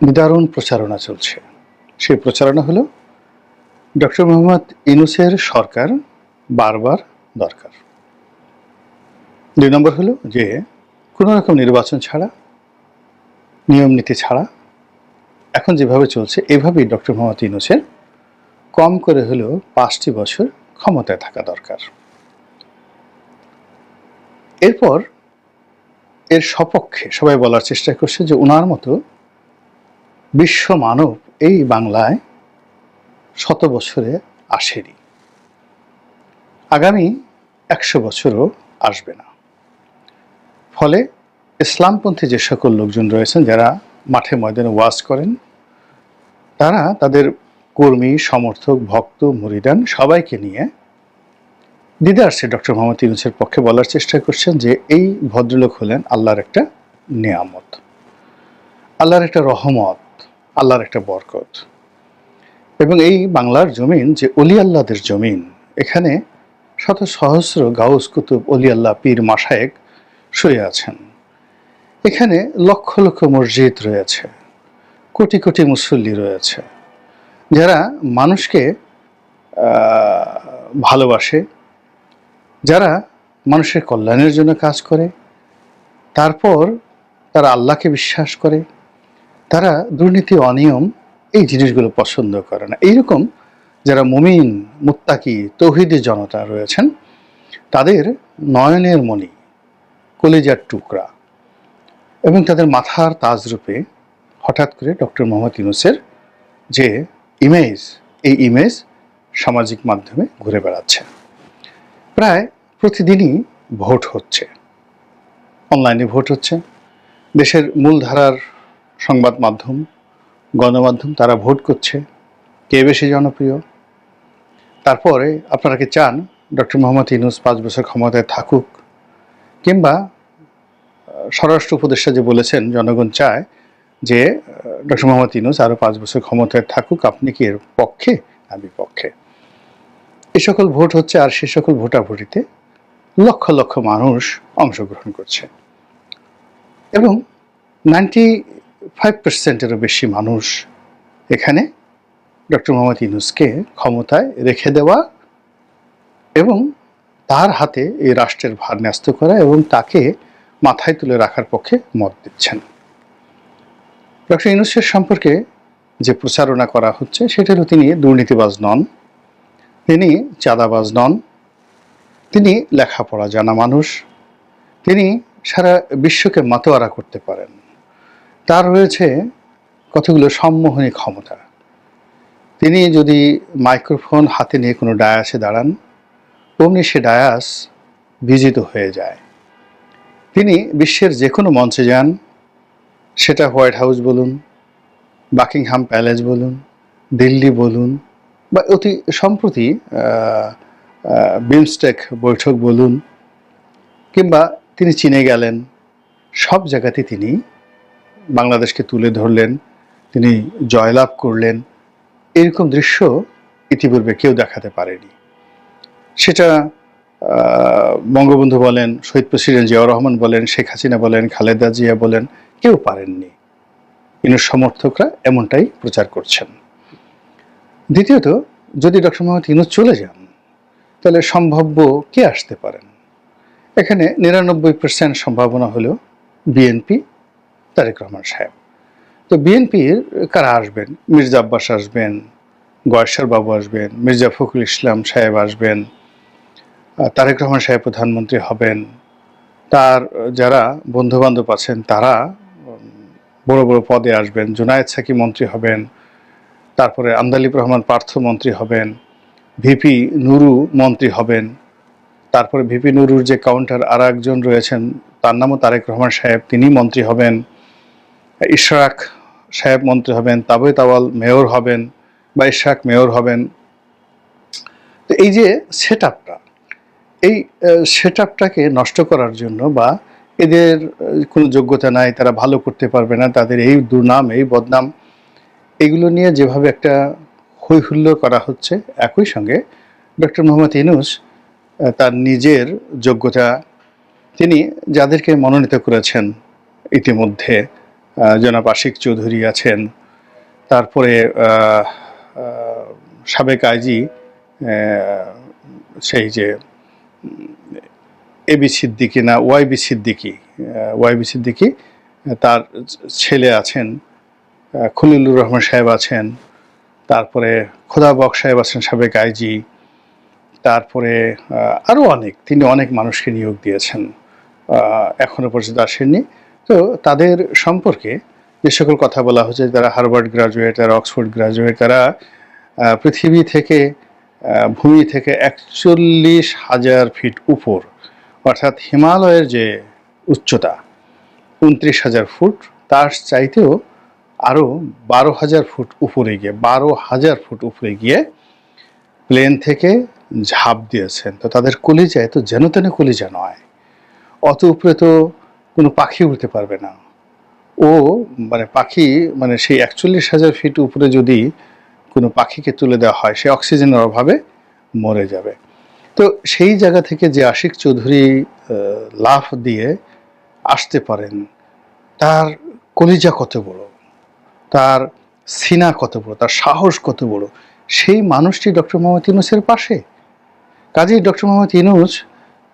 নিদারুণ প্রচারণা চলছে। সেই প্রচারণা হলো ডক্টর মোহাম্মদ ইনুসের সরকার বারবার দরকার। দুই নম্বর হলো যে, কোনো রকম নির্বাচন ছাড়া, নিয়ম নীতি ছাড়া, এখন যেভাবে চলছে, এভাবেই ডক্টর মোহাম্মদ ইনুসের কম করে হলেও পাঁচটি বছর ক্ষমতায় থাকা দরকার। এরপর এর সপক্ষে সবাই বলার চেষ্টা করছে যে ওনার মতো বিশ্ব মানব এই বাংলায় শত বছরে আসেনি। আগামী একশো বছরও আসবে না। ফলে ইসলামপন্থী যে সকল লোকজন রয়েছেন, যারা মাঠে ময়দানে ওয়াজ করেন, তারা তাদের কর্মী, সমর্থক, ভক্ত, মুরিদান সবাইকে নিয়ে দিদার্সে ডক্টর মোহাম্মদ ইউনুসের পক্ষে বলার চেষ্টা করছেন যে এই ভদ্রলোক হলেন আল্লাহর একটা নিয়ামত, আল্লাহর একটা রহমত। আল্লাহর একটা বরকত। এবং এই বাংলার জমিন যে অলি আল্লাহদের জমিন, এখানে শত সহস্র গাউস কুতুব অলি আল্লাহ পীর মাসায়েক শুয়ে আছেন। এখানে লক্ষ লক্ষ মসজিদ রয়েছে, কোটি কোটি মুসল্লি রয়েছে, যারা মানুষকে ভালোবাসে, যারা মানুষের কল্যাণের জন্য কাজ করে, তারপর তারা আল্লাহকে বিশ্বাস করে তারা দুর্নীতি অনিয়ম এই জিনিসগুলো পছন্দ করে না। এইরকম যারা মুমিন, মুত্তাকি, তৌহিদি জনতা রয়েছেন, তাদের নয়নের মণি, কলিজার টুকরা এবং তাদের মাথার তাজরূপে হঠাৎ করে ডক্টর মোহাম্মদ ইউনুসের যে ইমেজ, এই ইমেজ সামাজিক মাধ্যমে ঘুরে বেড়াচ্ছে। প্রায় প্রতিদিনই ভোট হচ্ছে। অনলাইনে ভোট হচ্ছে। দেশের মূলধারার সংবাদ মাধ্যম, গণমাধ্যম তারা ভোট করছে। কে বেশি জনপ্রিয়? তারপরে আপনারা কি চান ডক্টর মোহাম্মদ ইউনুস পাঁচ বছর ক্ষমতায় থাকুক? কিংবা স্বরাষ্ট্র উপদেষ্টা যে বলেছেন, জনগণ চায় যে ডক্টর মোহাম্মদ ইউনুস আরও পাঁচ বছর ক্ষমতায় থাকুক, আপনি কি এর পক্ষে? আমি পক্ষে। এ সকল ভোট হচ্ছে আর সে সকল ভোটাভুটিতে লক্ষ লক্ষ মানুষ অংশগ্রহণ করছে। এবং নাইনটি ফাইভ পার্সেন্টেরও বেশি মানুষ এখানে ডক্টর মোহাম্মদ ইউনুসকে ক্ষমতায় রেখে দেওয়া এবং তার হাতে এই রাষ্ট্রের ভার ন্যস্ত করা এবং তাকে মাথায় তুলে রাখার পক্ষে মত দিচ্ছেন। ডক্টর ইউনুসের সম্পর্কে যে প্রচারণা করা হচ্ছে, সেটা হলো তিনি দুর্নীতিবাজ নন, তিনি চাঁদাবাজ নন, তিনি লেখাপড়া জানা মানুষ, তিনি সারা বিশ্বকে মাতোয়ারা করতে পারেন। তার রয়েছে কতগুলো সম্মোহনী ক্ষমতা। তিনি যদি মাইক্রোফোন হাতে নিয়ে কোনো ডায়াসে দাঁড়ান, অমনি সে ডায়াস বিজিত হয়ে যায়। তিনি বিশ্বের যে কোনো মঞ্চে যান, সেটা হোয়াইট হাউস বলুন, বাকিংহাম প্যালেস বলুন, দিল্লি বলুন, বা অতি সম্প্রতি বিমস্টেক বৈঠক বলুন, কিংবা তিনি চীনে গেলেন, সব জায়গাতে তিনি বাংলাদেশকে তুলে ধরলেন, তিনি জয়লাভ করলেন, এরকম দৃশ্য ইতিপূর্বে কেউ দেখাতে পারেনি। সেটা বঙ্গবন্ধু বলেন, শহীদ প্রেসিডেন্ট জিয়াউর রহমান বলেন, শেখ হাসিনা বলেন, খালেদা জিয়া বলেন, কেউ পারেননি। ইনুর সমর্থকরা এমনটাই প্রচার করছেন। দ্বিতীয়ত, যদি ডক্টর মোহাম্মদ ইনুস চলে যান, তাহলে সম্ভাব্য কে আসতে পারেন? এখানে নিরানব্বই পার্সেন্ট সম্ভাবনা হলো বিএনপি তারেক রহমান সাহেব। তো বিএনপির কারা আসবেন? মির্জা আব্বাস আসবেন, গয়েশ্বর বাবু আসবেন, মির্জা ফখরুল ইসলাম সাহেব আসবেন তারেক রহমান সাহেব প্রধানমন্ত্রী হবেন। তার যারা বন্ধু বান্ধব আছেন তারা বড় বড় পদে আসবেন। জুনায়েদ সাকি মন্ত্রী হবেন, তারপরে আন্দালিব রহমান পার্থ মন্ত্রী হবেন, ভিপি নুরু মন্ত্রী হবেন, তারপরে ভিপি নুরুর যে কাউন্টার আর একজন রয়েছেন, তার নামও তারেক রহমান সাহেব তিনি মন্ত্রী হবেন। ইশরাক সাহেব মন্ত্রী হবেন, তাবই তাওয়াল মেয়র হবেন বা ইশরাক মেয়র হবেন। তো এই যে সেট এই সেট নষ্ট করার জন্য বা এদের কোনো যোগ্যতা নাই, তারা ভালো করতে পারবে না, তাদের এই দুর্নাম, এই বদনাম, এগুলো নিয়ে যেভাবে একটা হৈহুল্য করা হচ্ছে, একই সঙ্গে ডক্টর মোহাম্মদ ইনুস তার নিজের যোগ্যতা, তিনি যাদেরকে মনোনীত করেছেন ইতিমধ্যে জনাব আশিক চৌধুরী আছেন। তারপরে সাবেক আইজি সেই যে এবি সিদ্দিকি না ওয়াইবি সিদ্দিকি ওয়াইবি সিদ্দিকি, তার ছেলে আছেন খলিলুর রহমান সাহেব আছেন, তারপরে খোদা বক সাহেব আছেন, সাবেক আইজি, তারপরে আরও অনেক, তিনি অনেক মানুষকে নিয়োগ দিয়েছেন এখনও পর্যন্ত আসেননি। তো তাদের সম্পর্কে যে সকল কথা বলা হচ্ছে, যারা হার্ভার্ড গ্রাজুয়েট, যারা অক্সফোর্ড গ্রাজুয়েট তারা পৃথিবী থেকে ভূমি থেকে একচল্লিশ হাজার ফিট উপর, অর্থাৎ হিমালয়ের যে উচ্চতা উনত্রিশ হাজার ফুট, তার চাইতেও আরও বারো হাজার ফুট উপরে গিয়ে, বারো হাজার ফুট উপরে গিয়ে প্লেন থেকে ঝাঁপ দিয়েছেন। তো তাদের কলিজায় তো যেন তেন কলিজা নয়। অত উপরে তো কোনো পাখি উঠতে পারবে না। ও মানে পাখি মানে সেই একচল্লিশ হাজার ফিট উপরে যদি কোনো পাখিকে তুলে দেওয়া হয়, সে অক্সিজেনের অভাবে মরে যাবে। তো সেই জায়গা থেকে যে আশিক চৌধুরী লাফ দিয়ে আসতে পারেন, তার কলিজা কত বড়? তার সিনা কত বড়? তার সাহস কত বড়? সেই মানুষটি ডক্টর মোহাম্মদ ইউনুসের পাশে। কাজেই ডক্টর মোহাম্মদ ইউনুস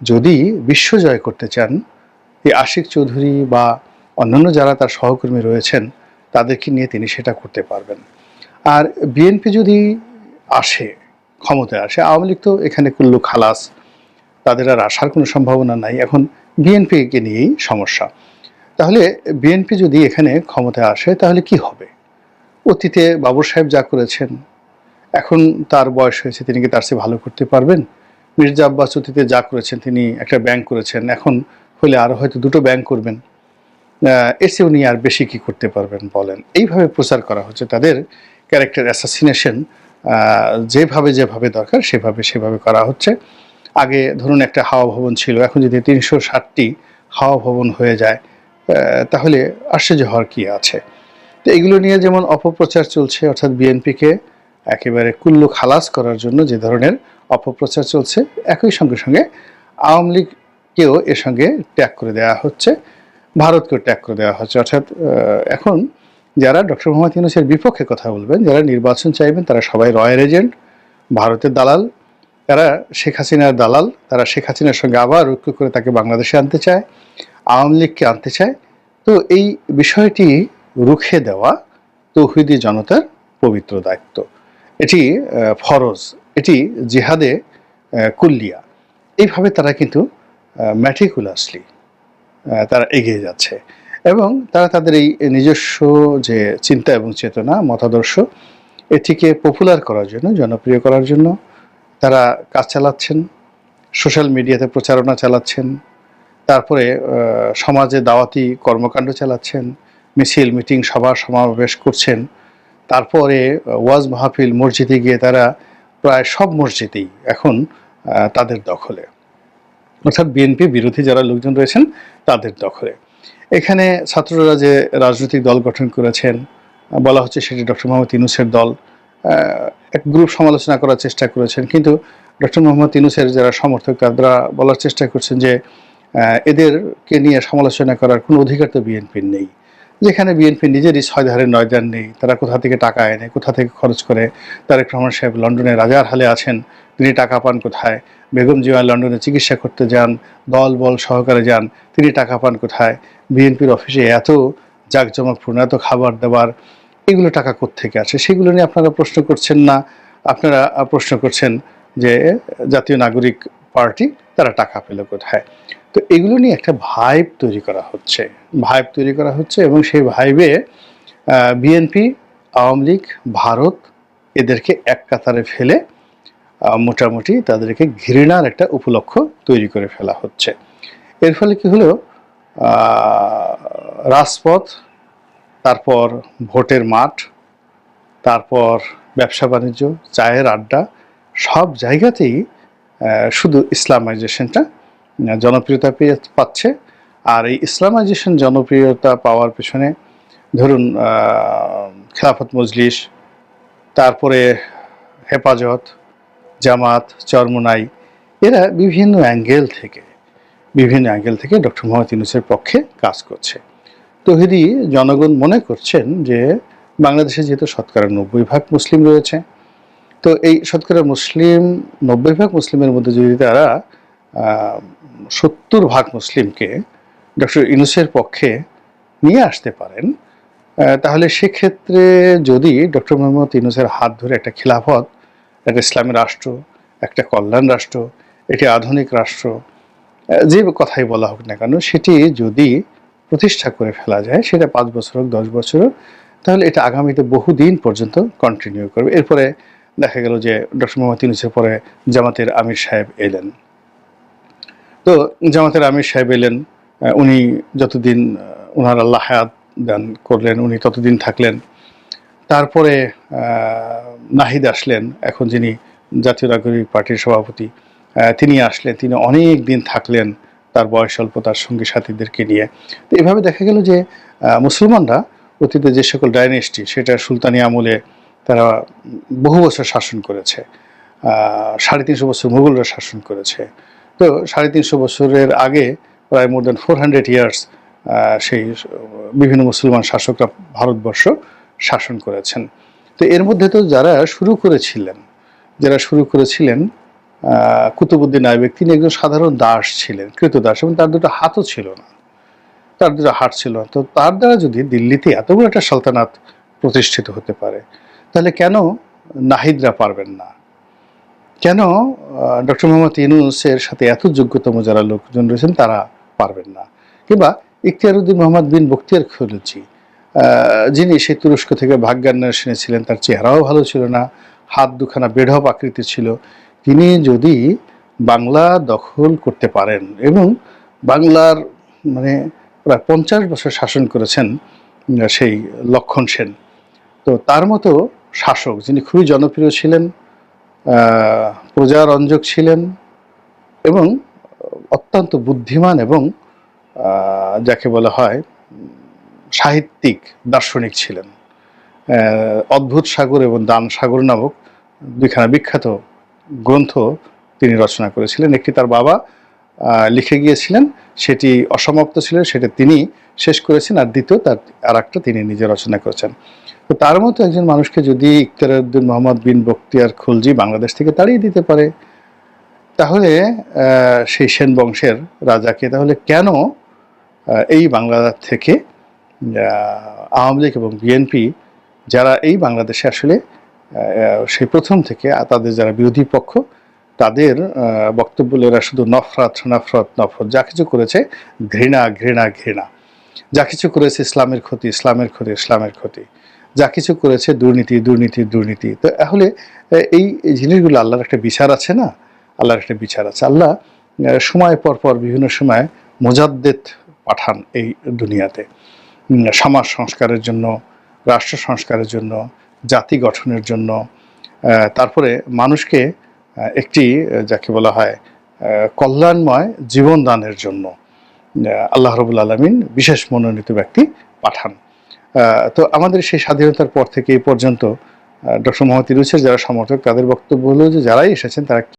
যদি বিশ্ব জয় করতে চান এই আশিক চৌধুরী বা অন্যান্য যারা তার সহকর্মী রয়েছেন, তাদেরকে নিয়ে তিনি সেটা করতে পারবেন। আর বিএনপি যদি আসে, ক্ষমতায় আসে, আওয়ামী লীগ তো এখানে কুল্লু খালাস, তাদের আর আসার কোনো সম্ভাবনা নাই। এখন বিএনপিকে নিয়েই সমস্যা। তাহলে বিএনপি যদি এখানে ক্ষমতায় আসে, তাহলে কি হবে? অতীতে বাবুর সাহেব যা করেছেন, এখন তার বয়স হয়েছে, তিনি কি তার চেয়ে ভালো করতে পারবেন? মির্জা আব্বাস অতীতে যা করেছেন, তিনি একটা ব্যাংক করেছেন, এখন হলে আরও হয়তো দুটো ব্যাংক করবেন। চেয়ে উনি আর বেশি কি করতে পারবেন বলেন। এইভাবে প্রচার করা হচ্ছে তাদের ক্যারেক্টার অ্যাসাসিনেশন যেভাবে যেভাবে দরকার সেভাবে সেভাবে করা হচ্ছে। আগে ধরুন একটা হাওয়া ভবন ছিল, এখন যদি তিনশো ষাটটি হাওয়া ভবন হয়ে যায় তাহলে আশ্চর্য হওয়ার কি আছে? তো এগুলো নিয়ে যেমন অপপ্রচার চলছে, অর্থাৎ বিএনপিকে একেবারে কুল্লু খালাস করার জন্য যে ধরনের অপপ্রচার চলছে, একই সঙ্গে সঙ্গে আওয়ামী লীগকেও এর সঙ্গে ট্যাগ করে দেওয়া হচ্ছে, ভারতকেও ট্যাগ করে দেওয়া হচ্ছে। অর্থাৎ এখন যারা ডক্টর মোহাম্মদ ইউনুসের বিপক্ষে কথা বলবেন, যারা নির্বাচন চাইবেন, তারা সবাই রয়্যাল এজেন্ট, ভারতের দালাল, তারা শেখ হাসিনার দালাল, তারা শেখ হাসিনার সঙ্গে আবার ঐক্য করে তাকে বাংলাদেশে আনতে চায়, আওয়ামী লীগকে আনতে চায়। তো এই বিষয়টি রুখে দেওয়া তৌহিদি জনতার পবিত্র দায়িত্ব। এটি ফরজ, এটি জিহাদে কুল্লিয়া। এইভাবে তারা কিন্তু ম্যাটিকুলাসলি তারা এগিয়ে যাচ্ছে। এবং তারা তাদের এই নিজস্ব যে চিন্তা এবং চেতনা, মতাদর্শ, এটিকে পপুলার করার জন্য, জনপ্রিয় করার জন্য তারা কাজ চালাচ্ছেন। সোশ্যাল মিডিয়াতে প্রচারণা চালাচ্ছেন। তারপরে সমাজে দাওয়াতি কর্মকাণ্ড চালাচ্ছেন। মিছিল, মিটিং, সভা, সমাবেশ করছেন। তারপরে ওয়াজ মাহফিল, মসজিদে গিয়ে তারা প্রায় সব মসজিদেই এখন তাদের দখলে। অর্থাৎ বিএনপি বিরোধী যারা লোকজন রয়েছেন, তাদের দখলে। এখানে ছাত্ররা যে রাজনৈতিক দল গঠন করেছেন, বলা হচ্ছে সেটি ডক্টর মোহাম্মদ ইনুসের দল এক গ্রুপ সমালোচনা করার চেষ্টা করেছেন। কিন্তু ডক্টর মোহাম্মদ ইনুসের যারা সমর্থক, তারা বলার চেষ্টা করছেন যে এদেরকে নিয়ে সমালোচনা করার কোনো অধিকার তো বিএনপির নেই। যেখানে বিএনপি নিজেরই ছয় ধারে নয় ধার নেই, তারা কোথা থেকে টাকা এনে, কোথা থেকে খরচ করে? তারেক রহমান সাহেব লন্ডনে রাজার হালে আছেন, তিনি টাকা পান কোথায়? বেগম জিয়া লন্ডনে চিকিৎসা করতে যান, দল বল সহকারে যান, তিনি টাকা পান কোথায়? বিএনপির অফিসে এত জাঁকজমকপূর্ণ, এত খাবার দাবার, এগুলো টাকা কোত্থেকে আছে সেগুলো নিয়ে আপনারা প্রশ্ন করছেন না। আপনারা প্রশ্ন করছেন যে, জাতীয় নাগরিক পার্টি, তারা টাকা পেল কোথায়? তো এগুলো নিয়ে একটা ভাইব তৈরি করা হচ্ছে। ভাইব তৈরি করা হচ্ছে এবং সেই ভাইবে বিএনপি আওয়ামী লীগ, ভারত এদেরকে এক কাতারে ফেলে মোটামুটি তাদেরকে ঘৃণার একটা উপলক্ষ তৈরি করে ফেলা হচ্ছে। এর ফলে কি হলো? রাজপথ, তারপর ভোটের মাঠ, তারপর ব্যবসা বাণিজ্য, চায়ের আড্ডা, সব জায়গাতেই শুধু ইসলামাইজেশনটা জনপ্রিয়তা পেয়ে পাচ্ছে। আর এই ইসলামাইজেশন জনপ্রিয়তা পাওয়ার পেছনে ধরুন খেলাফত মজলিস, তারপরে হেফাজত, জামাত, চরমোনাই, এরা বিভিন্ন অ্যাঙ্গেল থেকে, বিভিন্ন অ্যাঙ্গেল থেকে ডক্টর মোহাম্মদ ইউনুসের পক্ষে কাজ করছে। তহিদি, জনগণ মনে করছেন যে বাংলাদেশে যেহেতু শতকরা নব্বই ভাগ মুসলিম রয়েছে, তো এই শতকরা মুসলিম, নব্বই ভাগ মুসলিমের মধ্যে যদি তারা সত্তর ভাগ মুসলিমকে ডক্টর ইনুসের পক্ষে নিয়ে আসতে পারেন তাহলে সেক্ষেত্রে যদি ডক্টর মোহাম্মদ ইনুসের হাত ধরে একটা খিলাফত, একটা ইসলামী রাষ্ট্র, একটা কল্যাণ রাষ্ট্র, একটি আধুনিক রাষ্ট্র যে কথাই বলা হোক না কেন, সেটি যদি প্রতিষ্ঠা করে ফেলা যায়, সেটা পাঁচ বছর হোক, দশ বছর হোক, তাহলে এটা আগামীতে বহুদিন পর্যন্ত কন্টিনিউ করবে। এরপরে দেখা গেল যে ডক্টর মোহাম্মদ ইউনুসের পরে জামাতের আমির সাহেব এলেন। তো জামাতের আমির সাহেব এলেন উনি যতদিন ওনার আল্লাহ হায়াত দান করলেন, উনি ততদিন থাকলেন। তারপরে নাহিদ আসলেন, এখন যিনি জাতীয় নাগরিক পার্টির সভাপতি তিনি আসলেন, তিনি অনেক দিন থাকলেন তার বয়স অল্প, তার সঙ্গী সাথীদেরকে নিয়ে। তো এভাবে দেখা গেল যে মুসলমানরা অতীতে যে সকল ডাইনেস্টি, সেটা সুলতানি আমলে তারা বহু বছর শাসন করেছে সাড়ে তিনশো বছর মুঘলরা শাসন করেছে। তো সাড়ে তিনশো বছরের আগে প্রায় more than four hundred years সেই বিভিন্ন মুসলমান শাসকরা ভারতবর্ষ শাসন করেছেন। তো এর মধ্যে তো যারা শুরু করেছিলেন, যারা শুরু করেছিলেন কুতুবুদ্দিন আইবেক তিনি একজন সাধারণ দাস ছিলেন কৃতদাস এবং তার দুটো হাতও ছিল না। তার দুটো হাত ছিল না। তো তার দ্বারা যদি দিল্লিতে এত বড় একটা সালতানাত প্রতিষ্ঠিত হতে পারে, তাহলে কেন নাহিদরা পারবেন না? কেন ডক্টর মোহাম্মদ ইউনুসের সাথে এত যোগ্যতম যারা লোকজন রয়েছেন, তারা পারবেন না? কিংবা ইখতিয়ারুদ্দিন মোহাম্মদ বিন বখতিয়ার খলুচি যিনি সেই তুরস্ক থেকে ভাগ্যান্বেষণে শুনেছিলেন তার চেহারাও ভালো ছিল না, হাত দুখানা বেঢপ আকৃতি ছিল, তিনি যদি বাংলা দখল করতে পারেন এবং বাংলার মানে প্রায় পঞ্চাশ বছর শাসন করেছেন সেই লক্ষণ সেন, তো তার মতো শাসক যিনি খুবই জনপ্রিয় ছিলেন প্রজারঞ্জক ছিলেন এবং অত্যন্ত বুদ্ধিমান এবং যাকে বলা হয় সাহিত্যিক, দার্শনিক ছিলেন। অদ্ভুত সাগর এবং দান সাগর নামক দুইখানা বিখ্যাত গ্রন্থ তিনি রচনা করেছিলেন। একটি তার বাবা লিখে গিয়েছিলেন, সেটি অসমাপ্ত ছিল, সেটা তিনি শেষ করেছেন, আর দ্বিতীয় তার আর একটা তিনি নিজে রচনা করেছেন। তো তার মতো একজন মানুষকে যদি ইখতিয়ারউদ্দিন মোহাম্মদ বিন বক্তিয়ার খুলজি বাংলাদেশ থেকে তাড়িয়ে দিতে পারে, তাহলে সেই সেন বংশের রাজাকে তাহলে কেন এই বাংলা থেকে আওয়ামী লীগ এবং বিএনপি যারা এই বাংলাদেশে আসলে সেই প্রথম থেকে, তাদের যারা বিরোধী পক্ষ তাদের বক্তব্য এরা শুধু নফরত নফরত নফরত, যা কিছু করেছে, ঘৃণা ঘৃণা ঘৃণা। যা কিছু করেছে ইসলামের ক্ষতি ইসলামের ক্ষতি ইসলামের ক্ষতি। যা কিছু করেছে দুর্নীতি দুর্নীতি দুর্নীতি। তো তাহলে এই জিনিসগুলো আল্লাহর একটা বিচার আছে না? আল্লাহর একটা বিচার আছে। আল্লাহ সময় পর পর বিভিন্ন সময় মোজাদ্দেদ পাঠান এই দুনিয়াতে। সমাজ সংস্কারের জন্য, রাষ্ট্র সংস্কারের জন্য, জাতি গঠনের জন্য তারপরে মানুষকে একটি যাকে বলা হয় কল্যাণময় জীবন দানের জন্য আল্লাহ রবুল আলমিন বিশেষ মনোনীত ব্যক্তি পাঠান। তো আমাদের সেই স্বাধীনতার পর থেকে এই পর্যন্ত ডক্টর মোহাম্মদ ইরুসের যারা সমর্থক, তাদের বক্তব্য হলো যে, যারাই এসেছেন, তারা